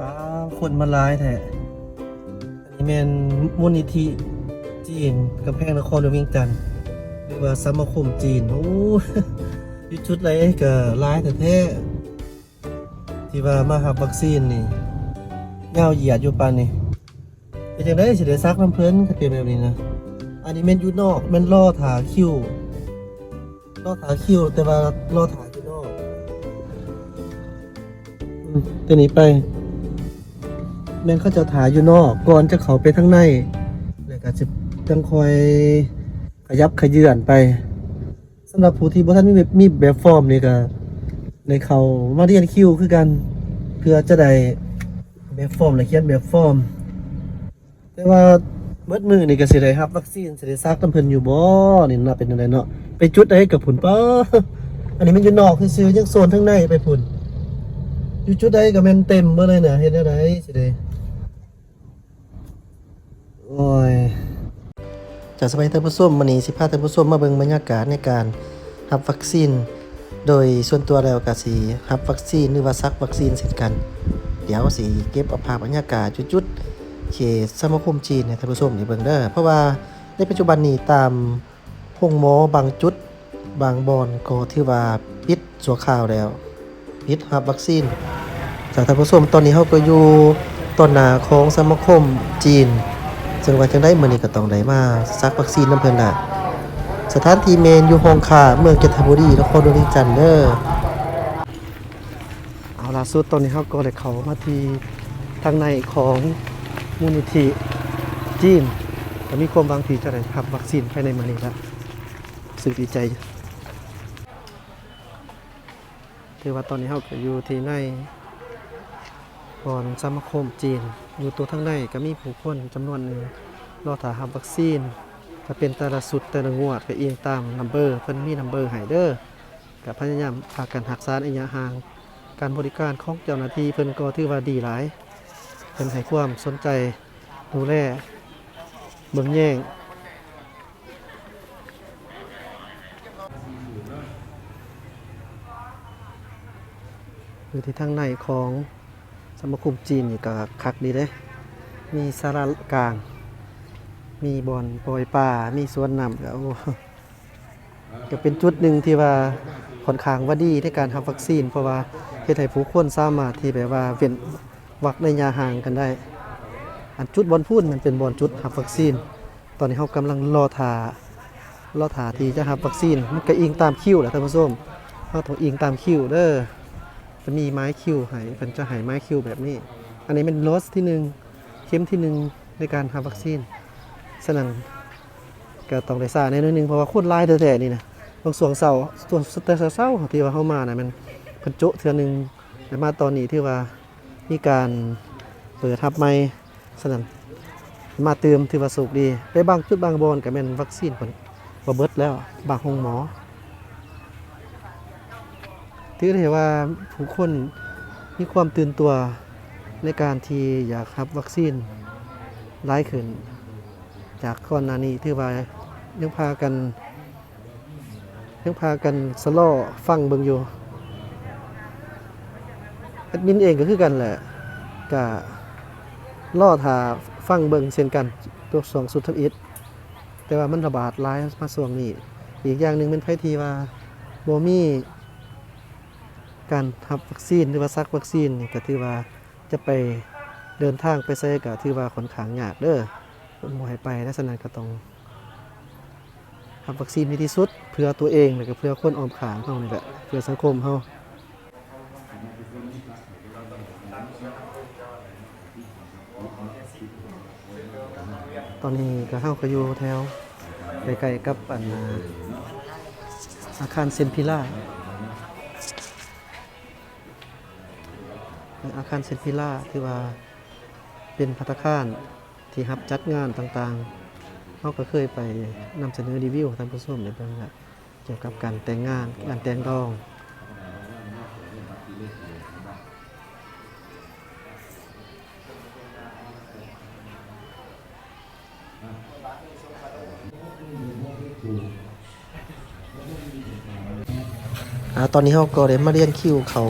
ป้าคนมาร้ายแท้อันนี้แมนมูลนิธิจีนกำแพงนครหลวงเวียงจันทน์หรือว่าสมาคมจีน โอ้ยชุดไรก็ร้ายแต่แท้ที่ว่ามาหับวัคซีนนี่เงาเหยียดอยู่ปานนี่เป็นจังได้สิได้ซักน้ำเพิ่นก็เป็นแบบนี้นะอันนี้แม่นยู่นอกแม่นล่อถาคิวล่อถาคิวแต่ว่าล่อถาอยู่นอกอืมตัวนี้ไป แม่นเขาจะถาอยู่นอกก่อนจะเขาไปทั้งในแล้วก็จะต้องคอยขยับขยื่นไปสำหรับผู้ที่บ่ทันมีแบบมีแบบฟอร์มนี่ก็ในเขามาเรียนคิวคือกัน เพื่อจะได้แบบฟอร์มและเขียนแบบฟอร์ม แต่ว่าเบิดมือนี่ก็สิได้รับ วัคซีนสิได้ซักน้ำเพิ่นอยู่บ่นี่น่าเป็นจังไดเนาะไปจุดใดกับผุนป้าอันนี้มันอยู่นอกซื่อๆยังโซนข้างในไปผุนอยู่จุดใดก็แม่นเต็มเบ่เลยน่ะเฮ็ดได้ไดสิได้ โอ้ยจากสบายท่านผู้ชมมื้อนี้สิพาท่านผู้ชมมาเบิ่งบรรยากาศในการรับวัคซีน โดยส่วนตัวแล้วก็สิรับวัคซีนหรือว่าซักวัคซีนเช่นกัน เดี๋ยวสิเก็บเอาภาพบรรยากาศจุดๆเขตสมาคมจีนเนี่ยท่านผู้ชมอย่าเบิ่งเด้อเพราะว่าในปัจจุบันนี้ตามห้องหมอบางจุด บางบอนก็ที่ว่าปิดสัวข่าวแล้วปิดรับวัคซีนจากท่านผู้ชมตอนนี้เขาก็อยู่ต้นหนาของสมาคมจีน ซึ่งว่าจังได้มื้อนี้ก็ต้องได้มาซักวัคซีนน้ำเพิ่นน่ะสถานที่เมนอยู่ห้องค่าเมืองจันทบุรีนครหลวงจันทน์เด้อเอาล่ะสุดตอนนี้เขาก็เลยเข้ามาที่ทางในของมูลนิธิจีนก็มีความบางทีจะได้รับวัคซีนภายในมือนี้แล้วสึกดีใจถือว่าตอนนี้เราก็อยู่ที่ในก่อนสมาคมจีน อยู่ตัวทางในก็มีผู้คนจำนวนหนึ่งรอถ่ารับวัคซีนก็เป็นแต่ละสุดแต่ละงวดก็เอียงตามนัมเบอร์เพิ่นมีนัมเบอร์ให้เด้อกับพยายามพากันหักษาระยะห่าง การบริการของเจ้าหน้าที่เพิ่นก็ถือว่าดีหลายเป็นให้ความสนใจดูแลเบิ่งแย่งอยู่ที่ทางในของ สมาคมจีนนี่ก็คักดีเด้มีสารกลาง มีบอนปล่อยป่า มีสวนน้ำก็โอ้ก็เป็นจุดหนึ่งที่ว่าค่อนข้างว่าดีในการทำวัคซีน เพราะว่าเฮ็ดให้ผู้คนสามารถที่แบบว่าเว้นวักในยาห่างกันได้ อันจุดบอลพูดมันเป็นบอลจุดหับวัคซีน ตอนนี้เขากำลังรอทารอทาที่จะหับวัคซีนมันก็อิงตามคิวแหละท่านผู้ชมเขาต้องอิงตามคิวเด้อ จะมีไม้คิวห้เพิ่นจะให้ไม้คิวแบบนี้ อันนี้เป็นโลสที่หนึ่งเข็มที่หนึ่งในการหับวัคซีนฉะนั้นก็ต้องได้ซาในนิดนึงเพราะว่าคตรลายแท้ๆนี่นะบางส่วนเสาส่วนแต่เสาที่ว่าเข้ามานะมันเพิ่นโจเทื่อหนึงแต่มาตอนนี้ที่ว่ามีการเปิดทับไม้ฉะนั้นมาเติมถือว่าสุกดีไปบางจุดบางบอนก็เป็นวัคซีนผลบ่เบิดแล้วบางห้องหมอ ถือได้ว่าผู้คนมีความตื่นตัวในการที่อยากรับวัคซีนร้ายขึ้น จากก่อนหน้านี้ถือว่ายังพากันยังพากันสล่อฟังเบิงอยู่แอดมินเองก็คือกันแหละก็ล่อถาฟังเบิงเช่นกันตัวสองสุดทวิตแต่ว่ามันระบาดร้ายมาส่วงนี้ อีกอย่างหนึ่งเป็นไพทีว่าโบมี่ การทับวัคซีนหรือว่าซักวัคซีนนี่ก็ถือว่าจะไปเดินทางไปใส่ก็ถือว่าค่อนขางยากเด้อคนบ่ให้ไปและฉะนั้นก็ต้องทับวัคซีนให้ที่สุด เพื่อตัวเองแล้วก็เพื่อคนออมขางเฮานี่แหละเพื่อสังคมเฮาตอนนี้ก็เข้าก็อยู่แถวใกล้ๆกับอันอาคารเซนพิล่า อาคารเซนพิล่าที่ว่าเป็นพัตตาคารที่รับจัดงานต่างๆเขาก็เคยไปนำเสนอรีวิวท่านผู้ชมในเบื้องหลังเกี่ยวกับการแต่งงานการแต่งดองอตอนนี้เขาก็ได้มาเรียนคิวเขา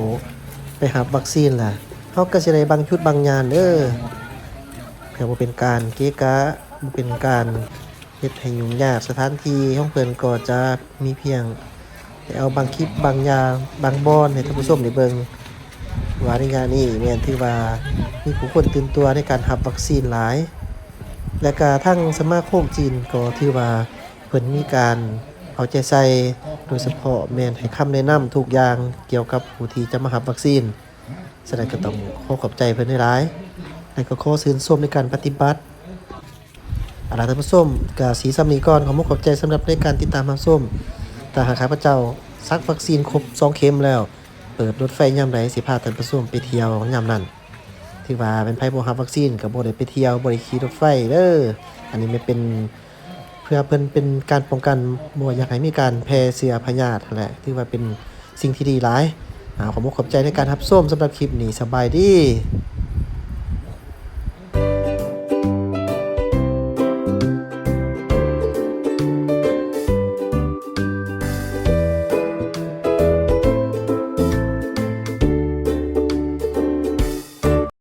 ไปหาวัคซีนแหละเฮาก็สิได้บางชุดบางยานเด้อเพื่อบ่เป็นการเกะกะบ่เป็นการเฮ็ดให้ยุ่งยากสถานที่ของเพิ่นก็จะมีเพียงให้เอาบางคลิปบางยาบางบอนให้ท่านผู้ชมได้เบิ่งว่าในงานนี้แม่นถือว่ามีผู้คนตื่นตัวในการรับวัคซีนหลาย และก็ทั้งสมาคมจีนก็ถือว่าเพิ่นมีการ เอาใจใส่โดยเฉพาะแม่นให้คำแนะนำทุกอย่างเกี่ยวกับผู้ที่จะมารับวัคซีนฉะนั้นก็ต้องขอขอบใจเพิ่อนหลายและก็ขอชื่นชมในการปฏิบัติอาล่ะท่านผู้มก็สีสำนีก่อนขอมุกขอบใจสำหรับในการติดตามรับชมถ้าหากข้าพเจ้าซักวัคซีนครบ2เข็มแล้ว เปิดรถไฟยามใดสิพาท่านผู้ชมไปเที่ยวยามนั้นที่ว่าเป็นไพ่บ่รับวัคซีนกับบ่ได้ไปเที่ยวบ่ได้ขี่รถไฟเด้ออันนี้ไม่เป็น พื่อเพิ่นเป็นการป้องกันบ่อยากให้มีการแพร่เชื้อพยาธิแหละที่ว่าเป็นสิ่งที่ดีหลายขอบอกขอบใจในการรับส้มสำหรับคลิปนี้สบายดี